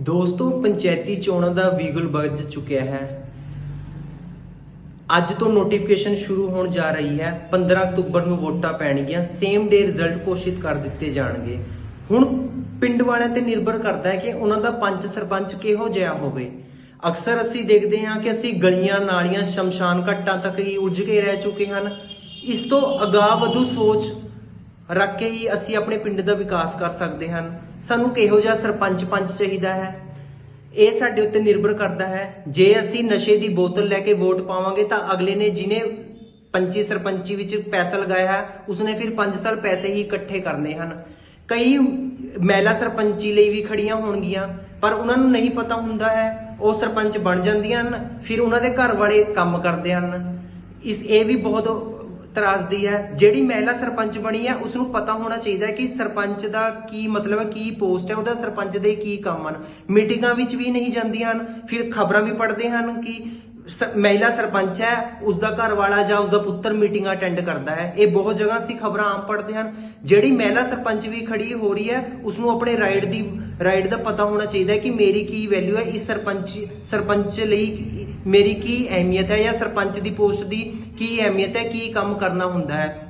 ਦੋਸਤੋ, ਪੰਚਾਇਤੀ ਚੋਣਾਂ ਦਾ ਵੀਗਲ ਵੱਜ ਚੁੱਕਿਆ ਹੈ। ਅੱਜ ਤੋਂ ਨੋਟੀਫਿਕੇਸ਼ਨ ਸ਼ੁਰੂ ਹੋਣ ਜਾ ਰਹੀ ਹੈ। 15 ਅਕਤੂਬਰ ਨੂੰ ਵੋਟਾਂ ਪੈਣਗੀਆਂ। ਸੇਮ ਡੇ ਰਿਜ਼ਲਟ ਘੋਸ਼ਿਤ ਕਰ ਦਿੱਤੇ ਜਾਣਗੇ। ਹੁਣ ਪਿੰਡ ਵਾਲਿਆਂ ਤੇ ਨਿਰਭਰ ਕਰਦਾ ਹੈ ਕਿ ਉਹਨਾਂ ਦਾ ਪੰਚ ਸਰਪੰਚ ਕਿਹੋ ਜਿਹਾ ਹੋਵੇ। ਅਕਸਰ ਅਸੀਂ ਦੇਖਦੇ ਹਾਂ ਕਿ ਅਸੀਂ ਗਲੀਆਂ, ਨਾਲੀਆਂ, ਸ਼ਮਸ਼ਾਨ ਘਾਟਾਂ ਤੱਕ ਹੀ ਉਲਝ ਕੇ ਰਹਿ ਚੁੱਕੇ ਹਨ। ਇਸ ਤੋਂ ਅਗਾਹ ਵਧੂ ਸੋਚ ਰੱਖ ਕੇ ਹੀ ਅਸੀਂ ਆਪਣੇ ਪਿੰਡ ਦਾ ਵਿਕਾਸ ਕਰ ਸਕਦੇ ਹਨ। ਸਾਨੂੰ ਕਿਹੋ ਜਿਹਾ ਸਰਪੰਚ ਪੰਚ ਚਾਹੀਦਾ ਹੈ? ਇਹ ਸਾਡੇ ਉੱਤੇ ਨਿਰਭਰ ਕਰਦਾ ਹੈ। ਜੇ ਅਸੀਂ ਨਸ਼ੇ ਦੀ ਬੋਤਲ ਲੈ ਕੇ ਵੋਟ ਪਾਵਾਂਗੇ ਤਾਂ ਅਗਲੇ ਨੇ ਜਿਨੇ ਪੰਚੀ ਸਰਪੰਚੀ ਵਿੱਚ ਪੈਸਾ ਲਗਾਇਆ ਹੈ ਉਸਨੇ ਫਿਰ 5 ਸਾਲ ਪੈਸੇ ਹੀ ਇਕੱਠੇ ਕਰਨੇ ਹਨ। ਕਈ ਮਹਿਲਾ ਸਰਪੰਚੀ ਲਈ ਵੀ ਖੜੀਆਂ ਹੋਣਗੀਆਂ, ਪਰ ਉਹਨਾਂ ਨੂੰ ਨਹੀਂ ਪਤਾ ਹੁੰਦਾ ਹੈ। ਉਹ ਸਰਪੰਚ ਬਣ ਜਾਂਦੀਆਂ ਹਨ, ਫਿਰ ਉਹਨਾਂ ਦੇ ਘਰ ਵਾਲੇ ਕੰਮ ਕਰਦੇ ਹਨ। ਇਸ ਇਹ ਵੀ ਬਹੁਤ ਤਰਾਸਦੀ ਹੈ। ਜਿਹੜੀ ਮਹਿਲਾ ਸਰਪੰਚ ਬਣੀ ਹੈ ਉਸ ਨੂੰ ਪਤਾ ਹੋਣਾ ਚਾਹੀਦਾ ਹੈ ਕਿ ਸਰਪੰਚ ਦਾ ਕੀ ਮਤਲਬ ਹੈ, ਕੀ ਪੋਸਟ ਹੈ, ਉਹਦਾ ਸਰਪੰਚ ਦੇ ਕੀ ਕੰਮ ਹਨ। ਮੀਟਿੰਗਾਂ ਵਿੱਚ ਵੀ ਨਹੀਂ ਜਾਂਦੀਆਂ ਹਨ, ਫਿਰ ਖਬਰਾਂ ਵੀ ਪੜ੍ਹਦੇ ਹਨ ਕਿ ਮਹਿਲਾ ਸਰਪੰਚ ਹੈ ਉਸ ਦਾ ਘਰ ਵਾਲਾ ਜਾਂ ਉਸ ਦਾ ਪੁੱਤਰ ਮੀਟਿੰਗਾਂ ਅਟੈਂਡ ਕਰਦਾ ਹੈ। ਇਹ ਬਹੁਤ ਜਗ੍ਹਾ ਅਸੀਂ ਖਬਰਾਂ ਆਮ ਪੜ੍ਹਦੇ ਹਨ। ਜਿਹੜੀ ਮਹਿਲਾ ਸਰਪੰਚ ਵੀ ਖੜੀ ਹੋ ਰਹੀ ਹੈ ਉਸ ਨੂੰ ਆਪਣੇ ਰਾਈਟ ਦੀ, ਰਾਈਟ ਦਾ ਪਤਾ ਹੋਣਾ ਚਾਹੀਦਾ ਹੈ ਕਿ ਮੇਰੀ ਕੀ ਵੈਲਿਊ ਹੈ, ਇਸ ਸਰਪੰਚ ਸਰਪੰਚ ਲਈ ਮੇਰੀ ਕੀ ਅਹਿਮੀਅਤ ਹੈ ਜਾਂ ਸਰਪੰਚ ਦੀ ਪੋਸਟ ਦੀ ਕੀ ਅਹਿਮੀਅਤ ਹੈ, ਕੀ ਕੰਮ ਕਰਨਾ ਹੁੰਦਾ ਹੈ।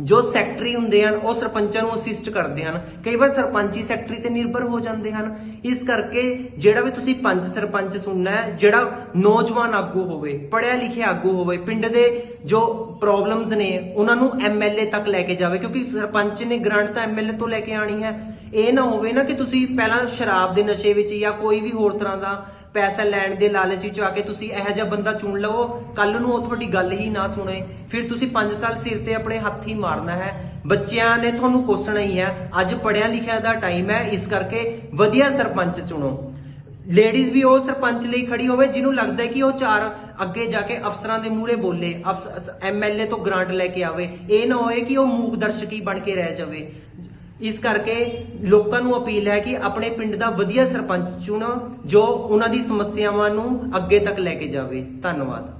ਜੋ ਸੈਕਟਰੀ ਹੁੰਦੇ ਹਨ, ਉਹ ਸਰਪੰਚਾਂ ਨੂੰ ਅਸਿਸਟ ਕਰਦੇ ਹਨ। ਕਈ ਵਾਰ ਸਰਪੰਚੀ ਸੈਕਟਰੀ ਤੇ ਨਿਰਭਰ ਹੋ ਜਾਂਦੇ ਹਨ। ਇਸ ਕਰਕੇ ਜਿਹੜਾ ਵੀ ਤੁਸੀਂ ਪੰਚ ਸਰਪੰਚ ਸੁਣਨਾ ਹੈ, ਜਿਹੜਾ ਨੌਜਵਾਨ ਆਗੂ ਹੋਵੇ, ਪੜ੍ਹਿਆ ਲਿਖਿਆ ਆਗੂ ਹੋਵੇ, ਪਿੰਡ ਦੇ ਜੋ ਪ੍ਰੋਬਲਮਸ ਨੇ, ਉਹਨਾਂ ਨੂੰ ਐਮਐਲਏ ਤੱਕ ਲੈ ਕੇ ਜਾਵੇ, ਕਿਉਂਕਿ ਸਰਪੰਚ ਨੇ ਗ੍ਰਾਂਟ ਤਾਂ ਐਮਐਲਏ ਤੋਂ ਲੈ ਕੇ ਆਣੀ ਹੈ। ਇਹ ਨਾ ਹੋਵੇ ਨਾ ਕਿ ਤੁਸੀਂ ਪਹਿਲਾਂ ਸ਼ਰਾਬ ਦੇ ਨਸ਼ੇ ਵਿੱਚ ਜਾਂ ਕੋਈ ਵੀ ਹੋਰ ਤਰ੍ਹਾਂ ਦਾ ਪੈਸਾ ਲੈਣ ਦੇ ਲਾਲਚ ਵਿੱਚ ਆ ਕੇ ਤੁਸੀਂ ਇਹੋ ਜਿਹਾ ਬੰਦਾ ਚੁਣ ਲਵੋ ਕੱਲ ਨੂੰ ਉਹ ਤੁਹਾਡੀ ਗੱਲ ਹੀ ਨਾ ਸੁਣੇ। ਫਿਰ ਤੁਸੀਂ 5 ਸਾਲ ਸਿਰ ਤੇ ਆਪਣੇ ਹੱਥ ਹੀ ਮਾਰਨਾ ਹੈ। ਬੱਚਿਆਂ ਨੇ ਤੁਹਾਨੂੰ ਕੋਸਣਾ ਹੀ ਹੈ। ਅੱਜ ਪੜਿਆ ਲਿਖਿਆ ਦਾ ਟਾਈਮ ਹੈ, ਇਸ ਕਰਕੇ ਵਧੀਆ ਸਰਪੰਚ ਚੁਣੋ। ਲੇਡੀਜ਼ ਵੀ ਉਹ ਸਰਪੰਚ ਲਈ ਖੜੀ ਹੋਵੇ, ਜਿਹਨੂੰ ਲੱਗਦਾ ਕਿ ਉਹ ਚਾਰ ਅੱਗੇ ਜਾ ਕੇ ਅਫਸਰਾਂ ਦੇ ਮੂਹਰੇ ਬੋਲੇ ਐਮਐਲਏ ਤੋਂ ਗ੍ਰਾਂਟ ਲੈ ਕੇ ਆਵੇ। ਇਹ ਨਾ ਹੋਏ ਕਿ ਉਹ ਮੂਕ ਦਰਸ਼ਕੀ ਬਣ ਕੇ ਰਹਿ ਜਾਵੇ। ਇਸ ਕਰਕੇ ਲੋਕਾਂ ਨੂੰ ਅਪੀਲ ਹੈ ਕਿ ਆਪਣੇ ਪਿੰਡ ਦਾ ਵਧੀਆ ਸਰਪੰਚ ਚੁਣੋ ਜੋ ਉਹਨਾਂ ਦੀ ਸਮੱਸਿਆਵਾਂ ਨੂੰ ਅੱਗੇ ਤੱਕ ਲੈ ਕੇ ਜਾਵੇ। ਧੰਨਵਾਦ।